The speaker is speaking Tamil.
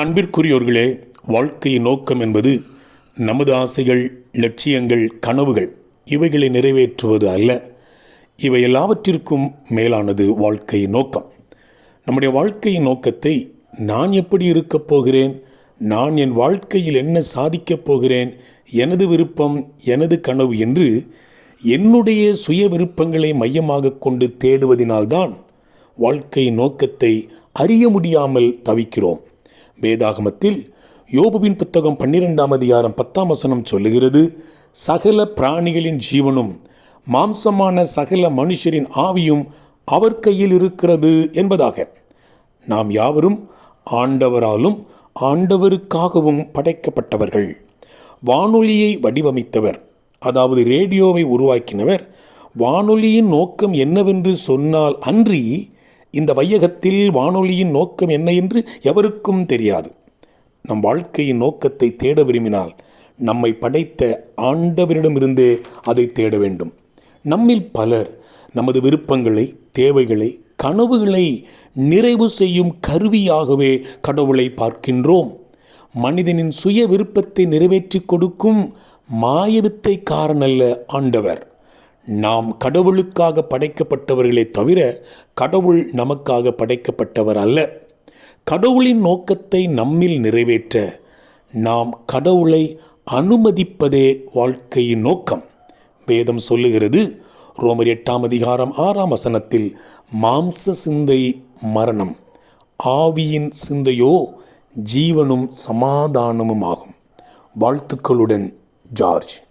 அன்பிற்குரியோர்களே வாழ்க்கையின் நோக்கம் என்பது நமது ஆசைகள் லட்சியங்கள் கனவுகள் இவைகளை நிறைவேற்றுவது அல்ல. இவை எல்லாவற்றிற்கும் மேலானது வாழ்க்கையின் நோக்கம். நம்முடைய வாழ்க்கையின் நோக்கத்தை நான் எப்படி இருக்கப் போகிறேன் நான் என் வாழ்க்கையில் என்ன சாதிக்கப் போகிறேன் எனது விருப்பம் எனது கனவு என்று என்னுடைய சுய விருப்பங்களை மையமாக கொண்டு தேடுவதினால்தான் வாழ்க்கையின் நோக்கத்தை அறிய முடியாமல் தவிக்கிறோம். வேதாகமத்தில் யோபுவின் புத்தகம் பன்னிரெண்டாம் அதிகாரம் பத்தாம் வசனம் சொல்லுகிறது சகல பிராணிகளின் ஜீவனும் மாம்சமான சகல மனுஷரின் ஆவியும் அவர் கையில் இருக்கிறது என்பதாக. நாம் யாவரும் ஆண்டவராலும் ஆண்டவருக்காகவும் படைக்கப்பட்டவர்கள். வானொலியை வடிவமைத்தவர் அதாவது ரேடியோவை உருவாக்கினவர் வானொலியின் நோக்கம் என்னவென்று சொன்னால் அன்றி இந்த வையகத்தில் வானொலியின் நோக்கம் என்ன என்று எவருக்கும் தெரியாது. நம் வாழ்க்கையின் நோக்கத்தை தேட விரும்பினால் நம்மை படைத்த ஆண்டவரிடமிருந்தே அதை தேட வேண்டும். நம்மில் பலர் நமது விருப்பங்களை தேவைகளை கனவுகளை நிறைவு செய்யும் கருவியாகவே கடவுளை பார்க்கின்றோம். மனிதனின் சுய விருப்பத்தை நிறைவேற்றி கொடுக்கும் மாயவித்தைக்காரனல்ல ஆண்டவர். நாம் கடவுளுக்காக படைக்கப்பட்டவர்களே தவிர கடவுள் நமக்காக படைக்கப்பட்டவர் அல்ல. கடவுளின் நோக்கத்தை நம்மில் நிறைவேற்ற நாம் கடவுளை அனுமதிப்பதே வாழ்க்கையின் நோக்கம். வேதம் சொல்லுகிறது ரோமர் எட்டாம் அதிகாரம் ஆறாம் வசனத்தில் மாம்ச சிந்தை மரணம் ஆவியின் சிந்தையோ ஜீவனும் சமாதானமும் ஆகும் வாழ்த்துக்களுடன் ஜார்ஜ்.